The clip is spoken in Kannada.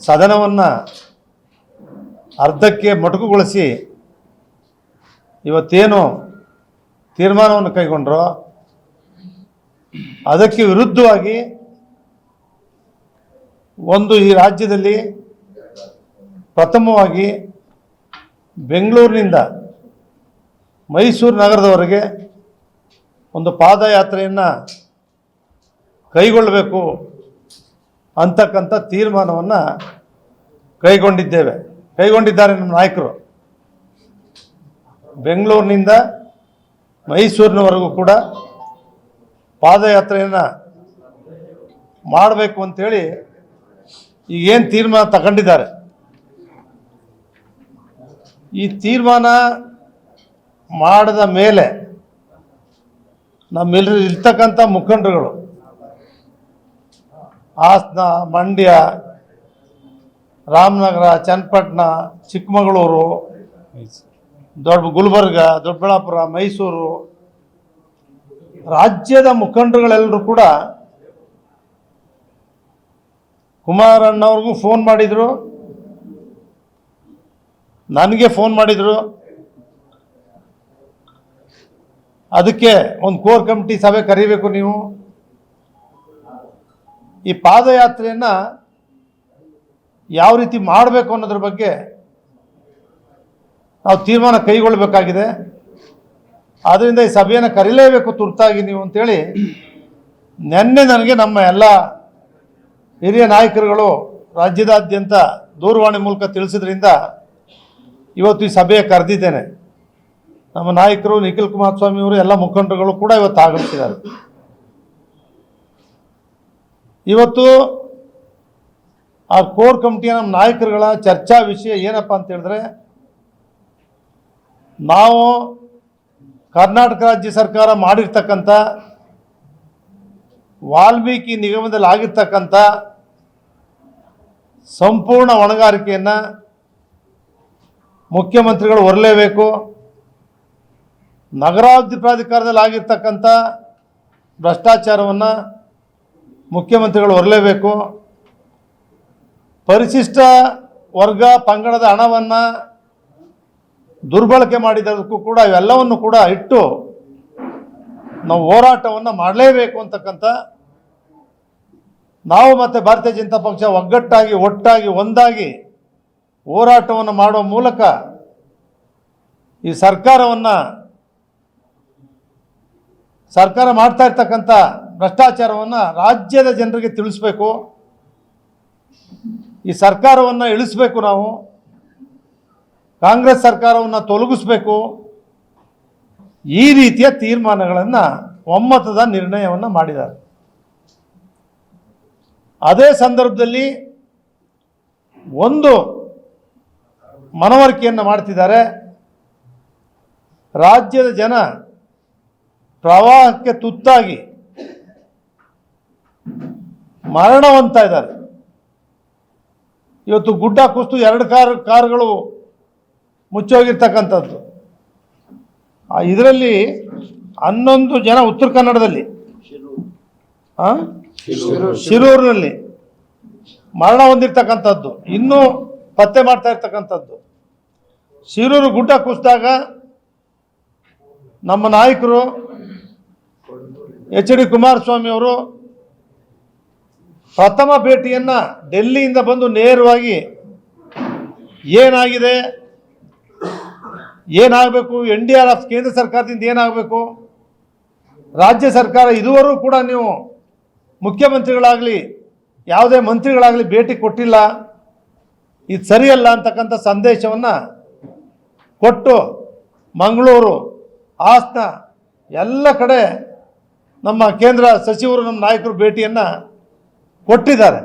ಸದನವನ್ನು ಅರ್ಧಕ್ಕೆ ಮೊಟಕುಗೊಳಿಸಿ ಇವತ್ತೇನು ತೀರ್ಮಾನವನ್ನು ಕೈಗೊಂಡ್ರೋ ಅದಕ್ಕೆ ವಿರುದ್ಧವಾಗಿ ಒಂದು ಈ ರಾಜ್ಯದಲ್ಲಿ ಪ್ರಥಮವಾಗಿ ಬೆಂಗಳೂರಿನಿಂದ ಮೈಸೂರು ನಗರದವರೆಗೆ ಒಂದು ಪಾದಯಾತ್ರೆಯನ್ನು ಕೈಗೊಳ್ಳಬೇಕು ಅಂತಕ್ಕಂಥ ತೀರ್ಮಾನವನ್ನು ಕೈಗೊಂಡಿದ್ದೇವೆ. ಕೈಗೊಂಡಿದ್ದಾರೆ ನಮ್ಮ ನಾಯಕರು. ಬೆಂಗಳೂರಿನಿಂದ ಮೈಸೂರಿನವರೆಗೂ ಕೂಡ ಪಾದಯಾತ್ರೆಯನ್ನು ಮಾಡಬೇಕು ಅಂತೇಳಿ ಈಗೇನು ತೀರ್ಮಾನ ತಗೊಂಡಿದ್ದಾರೆ. ಈ ತೀರ್ಮಾನ ಮಾಡಿದ ಮೇಲೆ ನಮ್ಮೆಲ್ಲರೂ ಇರ್ತಕ್ಕಂಥ ಮುಖಂಡರುಗಳು ಹಾಸನ, ಮಂಡ್ಯ, ರಾಮನಗರ, ಚನ್ನಪಟ್ಟಣ, ಚಿಕ್ಕಮಗಳೂರು, ದೊಡ್ಡ ಗುಲ್ಬರ್ಗ, ದೊಡ್ಡಬಳ್ಳಾಪುರ, ಮೈಸೂರು ರಾಜ್ಯದ ಮುಖಂಡರುಗಳೆಲ್ಲರೂ ಕೂಡ ಕುಮಾರಣ್ಣವ್ರಿಗೂ ಫೋನ್ ಮಾಡಿದರು. ನನಗೆ ಫೋನ್ ಮಾಡಿದರು. ಅದಕ್ಕೆ ಒಂದು ಕೋರ್ ಕಮಿಟಿ ಸಭೆ ಕರಿಬೇಕು ನೀವು. ಈ ಪಾದಯಾತ್ರೆಯನ್ನು ಯಾವ ರೀತಿ ಮಾಡಬೇಕು ಅನ್ನೋದ್ರ ಬಗ್ಗೆ ನಾವು ತೀರ್ಮಾನ ಕೈಗೊಳ್ಳಬೇಕಾಗಿದೆ. ಆದ್ದರಿಂದ ಈ ಸಭೆಯನ್ನು ಕರೀಲೇಬೇಕು ತುರ್ತಾಗಿ ನೀವು ಅಂತೇಳಿ ನಿನ್ನೆ ನನಗೆ ನಮ್ಮ ಎಲ್ಲ ಹಿರಿಯ ನಾಯಕರುಗಳು ರಾಜ್ಯದಾದ್ಯಂತ ದೂರವಾಣಿ ಮೂಲಕ ತಿಳಿಸಿದ್ರಿಂದ ಇವತ್ತು ಈ ಸಭೆಯ ಕರೆದಿದ್ದೇನೆ. ನಮ್ಮ ನಾಯಕರು ನಿಖಿಲ್ ಕುಮಾರಸ್ವಾಮಿ ಅವರು ಎಲ್ಲ ಮುಖಂಡರುಗಳು ಕೂಡ ಇವತ್ತು ಆಗಮಿಸಿದ್ದಾರೆ. ಇವತ್ತು ಆ ಕೋರ್ ಕಮಿಟಿಯ ನಮ್ಮ ನಾಯಕರುಗಳ ಚರ್ಚಾ ವಿಷಯ ಏನಪ್ಪ ಅಂತ ಹೇಳಿದ್ರೆ, ನಾವು ಕರ್ನಾಟಕ ರಾಜ್ಯ ಸರ್ಕಾರ ಮಾಡಿರ್ತಕ್ಕಂಥ ವಾಲ್ಮೀಕಿ ನಿಗಮದಲ್ಲಿ ಆಗಿರ್ತಕ್ಕಂಥ ಸಂಪೂರ್ಣ ಹೊಣೆಗಾರಿಕೆಯನ್ನು ಮುಖ್ಯಮಂತ್ರಿಗಳು ಹೊರಲೇಬೇಕು ನಗರಾಭಿವೃದ್ಧಿ ಪ್ರಾಧಿಕಾರದಲ್ಲಿ ಆಗಿರ್ತಕ್ಕಂಥ ಭ್ರಷ್ಟಾಚಾರವನ್ನು ಮುಖ್ಯಮಂತ್ರಿಗಳು ಹೊರಲೇಬೇಕು. ಪರಿಶಿಷ್ಟ ವರ್ಗ ಪಂಗಡದ ಹಣವನ್ನು ದುರ್ಬಳಕೆ ಮಾಡಿದ್ದಕ್ಕೂ ಕೂಡ ಇವೆಲ್ಲವನ್ನು ಕೂಡ ಇಟ್ಟು ನಾವು ಹೋರಾಟವನ್ನು ಮಾಡಲೇಬೇಕು ಅಂತಕ್ಕಂಥ ನಾವು ಮತ್ತು ಭಾರತೀಯ ಜನತಾ ಪಕ್ಷ ಒಗ್ಗಟ್ಟಾಗಿ, ಒಟ್ಟಾಗಿ, ಒಂದಾಗಿ ಹೋರಾಟವನ್ನು ಮಾಡುವ ಮೂಲಕ ಈ ಸರ್ಕಾರವನ್ನು ಸರ್ಕಾರ ಮಾಡ್ತಾ ಇರ್ತಕ್ಕಂಥ ಭ್ರಷ್ಟಾಚಾರವನ್ನು ರಾಜ್ಯದ ಜನರಿಗೆ ತಿಳಿಸ್ಬೇಕು. ಈ ಸರ್ಕಾರವನ್ನು ಇಳಿಸ್ಬೇಕು ನಾವು. ಕಾಂಗ್ರೆಸ್ ಸರ್ಕಾರವನ್ನು ತೊಲಗಿಸ್ಬೇಕು. ಈ ರೀತಿಯ ತೀರ್ಮಾನಗಳನ್ನು ಒಮ್ಮತದ ನಿರ್ಣಯವನ್ನು ಮಾಡಿದ್ದಾರೆ. ಅದೇ ಸಂದರ್ಭದಲ್ಲಿ ಒಂದು ಮನವರಿಕೆಯನ್ನು ಮಾಡ್ತಿದ್ದಾರೆ. ರಾಜ್ಯದ ಜನ ಪ್ರವಾಹಕ್ಕೆ ತುತ್ತಾಗಿ ಮರಣ ಹೊಂದ್ತಾ ಇದ್ದಾರೆ. ಇವತ್ತು ಗುಡ್ಡ ಕುಸ್ತು ಎರಡು ಕಾರ್ ಕಾರ್ಗಳು ಮುಚ್ಚೋಗಿರ್ತಕ್ಕಂಥದ್ದು. ಆ ಇದರಲ್ಲಿ ಹನ್ನೊಂದು ಜನ ಉತ್ತರ ಕನ್ನಡದಲ್ಲಿ? ಶಿರೂರಿನಲ್ಲಿ ಮರಣ ಹೊಂದಿರ್ತಕ್ಕಂಥದ್ದು. ಇನ್ನೂ ಪತ್ತೆ ಮಾಡ್ತಾ ಇರ್ತಕ್ಕಂಥದ್ದು. ಶಿರೂರು ಗುಡ್ಡ ಕುಸಿದಾಗ ನಮ್ಮ ನಾಯಕರು ಎಚ್ ಡಿ ಕುಮಾರಸ್ವಾಮಿ ಅವರು ಪ್ರಥಮ ಭೇಟಿಯನ್ನು ಡೆಲ್ಲಿಯಿಂದ ಬಂದು ನೇರವಾಗಿ ಏನಾಗಿದೆ? ಏನಾಗಬೇಕು? ಎನ್ ಡಿ ಆರ್ ಎಫ್ ಕೇಂದ್ರ ಸರ್ಕಾರದಿಂದ ಏನಾಗಬೇಕು? ರಾಜ್ಯ ಸರ್ಕಾರ ಇದುವರೆಗೂ ಕೂಡ ನೀವು ಮುಖ್ಯಮಂತ್ರಿಗಳಾಗಲಿ, ಯಾವುದೇ ಮಂತ್ರಿಗಳಾಗಲಿ ಭೇಟಿ ಕೊಟ್ಟಿಲ್ಲ. ಇದು ಸರಿಯಲ್ಲ ಅಂತಕ್ಕಂಥ ಸಂದೇಶವನ್ನು ಕೊಟ್ಟು ಮಂಗಳೂರು, ಹಾಸನ ಎಲ್ಲ ಕಡೆ ನಮ್ಮ ಕೇಂದ್ರ ಸಚಿವರು ನಮ್ಮ ನಾಯಕರು ಭೇಟಿಯನ್ನು ಕೊಟ್ಟಿದ್ದಾರೆ.